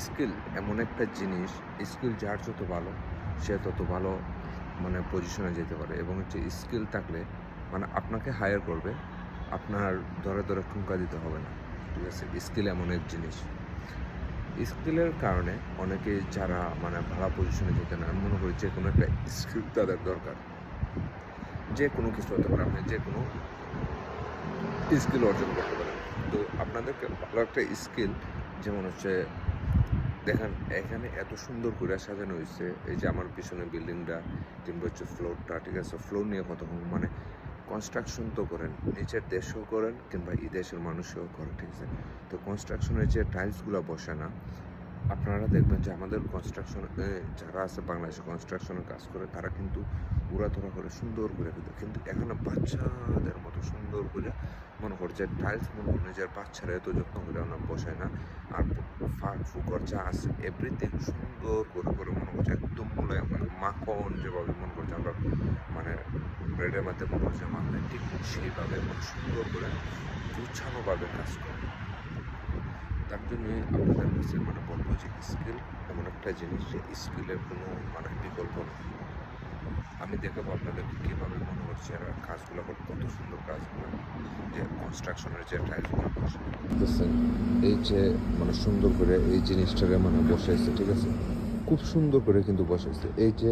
Skill এমন একটা জিনিস, স্কিল যার যত ভালো, সে তত ভালো মানে পজিশনে যেতে পারে। এবং হচ্ছে স্কিল থাকলে মানে আপনাকে হায়ার করবে, আপনার ধরে ধরে ঠুঙ্কা দিতে হবে না। ঠিক আছে? স্কিল এমন এক জিনিস। স্কিলের কারণে অনেকে যারা মানে ভালো পজিশনে যেতে না মনে করি যে কোনো একটা স্কিল তাদের দরকার। যে কোনো কিছু হতে পারে, আপনি যে কোনো স্কিল অর্জন করতে পারেন। তো আপনাদেরকে ভালো একটা স্কিল, যেমন হচ্ছে দেখেন, এখানে এত সুন্দর করে সাজানো হয়েছে। এই যে আমার পিছনে বিল্ডিংটা কিংবা হচ্ছে ফ্লোরটা ঠিক আছে? ফ্লোর নিয়ে কত মানে কনস্ট্রাকশন তো করেন, নিচের দেশও করেন কিংবা এই দেশের মানুষও করেন, ঠিক আছে? তো কনস্ট্রাকশনের যে টাইলসগুলো বসে না, আপনারা দেখবেন যে আমাদের কনস্ট্রাকশন যারা আছে বাংলাদেশে কনস্ট্রাকশনের কাজ করে, তারা কিন্তু উড়াধরা করে সুন্দর করে কিন্তু এখানে বাচ্চাদের মতো সুন্দর করে মনে করে যে টাইলস মনে হয় নিজের বাচ্চারা এত যত্ন করে আমরা বসায় না। আর ফাঁক ফুকর আছে এভরিথিং সুন্দর করে করে মনে করছে একদম মোলায়েম মানে মাখন যেভাবে মনে করছে আমরা মানে ব্রেডের মধ্যে মনে হচ্ছে মাখন ঠিক সেইভাবে মানে সুন্দর করে গুছানোভাবে কাজ করে। তার জন্য আপনাদের কাছে মানে বলব যে স্কিল এমন একটা জিনিস যে স্কিলের কোনো মানে বিকল্প নেই। আমি দেখাবো আপনাদেরকে কীভাবে মনে হচ্ছে এরা কাজগুলো করে, কত সুন্দর কাজগুলো, যে কনস্ট্রাকশনের যে টাইলসগুলো বসে এই যে মানে সুন্দর করে এই জিনিসটারে মানে বসাইছে, ঠিক আছে? খুব সুন্দর করে কিন্তু বসাইছে। এই যে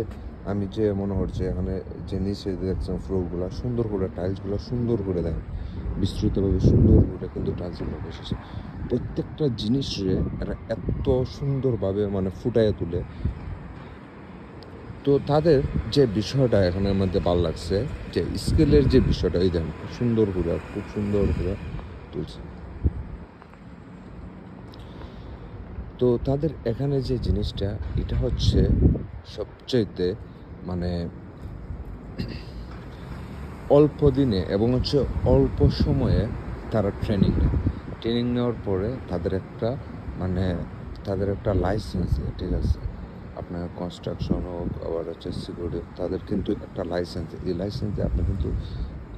আমি যে মনে হচ্ছে এখানে যে নিচে দেখছেন ফ্লোরগুলো সুন্দর করে টাইলসগুলো সুন্দর করে দেয় বিস্তৃতভাবে সুন্দর করে কিন্তু টাইলসগুলো বসেছে প্রত্যেকটা জিনিসে এরা এত সুন্দরভাবে মানে ফুটাইয়া তুলে তো তাদের যে বিষয়টা এখানের মধ্যে ভালো লাগছে, যে স্কেলের যে বিষয়টা, এই দেখেন, খুব সুন্দর করে খুব সুন্দর করে তুলছে। তো তাদের এখানে যে জিনিসটা, এটা হচ্ছে সবচাইতে মানে অল্প দিনে এবং হচ্ছে অল্প সময়ে তারা ট্রেনিং নেয়। ট্রেনিং নেওয়ার পরে তাদের একটা মানে তাদের একটা লাইসেন্স ঠিক আছে? আপনার কনস্ট্রাকশন হোক, আবার হচ্ছে সিকিউরিটি তাদের কিন্তু একটা লাইসেন্স এই লাইসেন্সে আপনি কিন্তু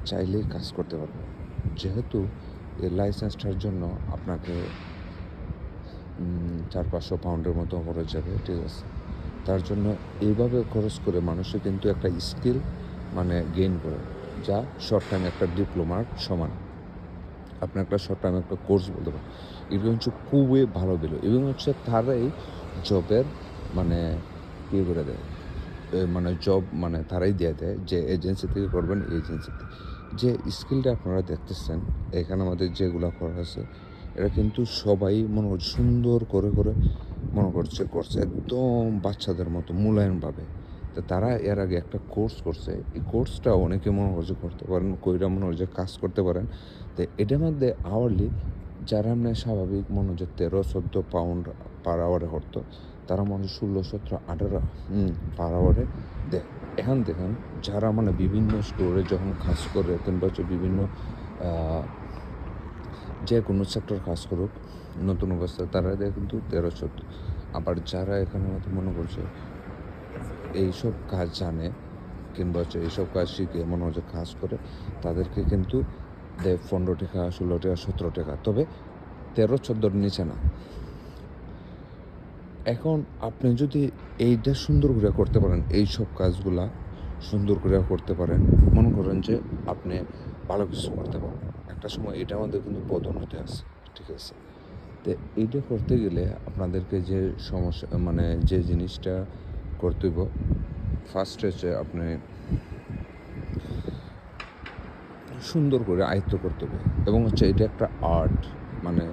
চাইলেই কাজ করতে পারবেন। যেহেতু এই লাইসেন্সটার জন্য আপনাকে চার পাঁচশো পাউন্ডের মতো খরচ যাবে, ঠিক আছে? তার জন্য এইভাবে খরচ করে মানুষে কিন্তু একটা স্কিল মানে গেইন করে, যা শর্ট টাইম একটা ডিপ্লোমার সমান। আপনি একটা শর্ট টাইম একটা কোর্স বলতে পারেন। এগুলো হচ্ছে খুবই ভালো দিল এবং হচ্ছে তারাই জবের মানে কী করে দেয় মানে জব মানে তারাই দিয়ে দেয়, যে এজেন্সি থেকে করবেন এজেন্সিতে যে স্কিলটা আপনারা দেখতেছেন, এখানে আমাদের যেগুলো করা আছে এটা কিন্তু সবাই মনে করছে সুন্দর করে করে মনে করছে করছে একদম বাচ্চাদের মতো, মূল্যায়নভাবে। তো তারা এর আগে একটা কোর্স করছে, এই কোর্সটা অনেকে মনে করছে করতে পারেন, কইরা মনে করছে কাজ করতে পারেন। তো এটার মধ্যে আওয়ারলি যারা আমরা স্বাভাবিক মনে হচ্ছে তেরো, চোদ্দ পাউন্ড পার আওয়ারে হতো তারা মানে ষোলো, সতেরো, আঠারো পার আওয়ারে দেয় এখন দেখেন যারা মানে বিভিন্ন স্টোরে যখন কাজ করে কিংবা হচ্ছে বিভিন্ন যে কোনো সেক্টর কাজ করুক, নতুন অবস্থায় তারা দেয় কিন্তু তেরো, চোদ্দ। আবার যারা এখানে মতো মনে করছে এইসব কাজ জানে, কিংবা হচ্ছে এইসব কাজ শিখে, মনে হচ্ছে কাজ করে, তাদেরকে কিন্তু দেয় পনেরো টাকা, ষোলো টাকা, সতেরো টাকা। তবে তেরো, চোদ্দোর নিচে না। এখন আপনি যদি এইটা সুন্দর করে করতে পারেন, এই সব কাজগুলা সুন্দর করে করতে পারেন, মনে করেন যে আপনি ভালো কিছু করতে পারেন একটা সময় এটা আমাদের কিন্তু পদোন্নতি আছে, ঠিক আছে? তো এইটা করতে গেলে আপনাদেরকে যে সমস্যা মানে যে জিনিসটা করতে হইব ফার্স্ট হচ্ছে আপনি সুন্দর করে আয়ত্ত করতে হবে। এবং হচ্ছে এটা একটা আর্ট মানে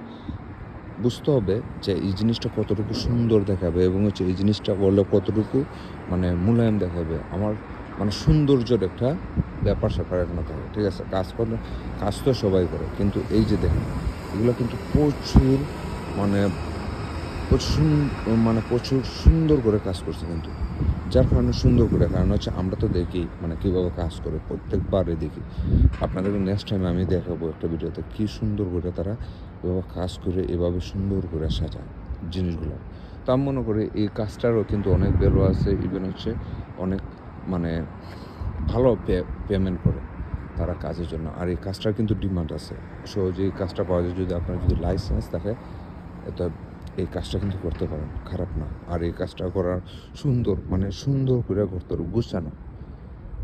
বুঝতে হবে যে এই জিনিসটা কতটুকু সুন্দর দেখাবে এবং হচ্ছে এই জিনিসটা বললে কতটুকু মানে মূল্যায়ন দেখাবে। আমার মানে সৌন্দর্যের একটা ব্যাপার স্যাপার এখানে থাকে, ঠিক আছে? কাজ করলে, কাজ তো সবাই করে, কিন্তু এই যে দেখেন, এগুলো কিন্তু প্রচুর মানে প্রচুর মানে প্রচুর সুন্দর করে কাজ করছে কিন্তু। যার কারণে সুন্দর করে কারণ হচ্ছে আমরা তো দেখি মানে কীভাবে কাজ করে প্রত্যেকবারে দেখি। আপনাদেরকে নেক্সট টাইম আমি দেখাবো একটা ভিডিওতে কী সুন্দর করে তারা এভাবে কাজ করে, এভাবে সুন্দর করে সাজায় জিনিসগুলো। তো আমি মনে করি এই কাজটারও কিন্তু অনেক ভ্যালু আছে ইভেন হচ্ছে অনেক মানে ভালো পেমেন্ট করে তারা কাজের জন্য। আর এই কাজটার কিন্তু ডিমান্ড আছে। সহজে এই কাজটা পাওয়া যায় যদি আপনার যদি লাইসেন্স থাকে এটা এই কাজটা কিন্তু করতে পারেন, খারাপ না। আর এই কাজটা করার সুন্দর মানে সুন্দর করে করতে হবে, গুছানো।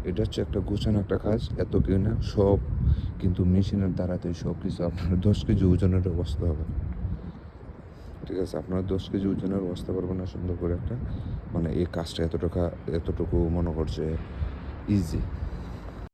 এটা হচ্ছে একটা গুছানো একটা কাজ, এত কেউ না, সব কিন্তু মেশিনের দ্বারাতেই সব কিছু, আপনার দশ কেজি ওজনের বসতে হবে। ঠিক আছে, আপনার দশ কেজি ওজনের বসতে পারবেন না, সুন্দর করে একটা মানে এই কাজটা এতটুকু এতটুকু মনে করছে ইজি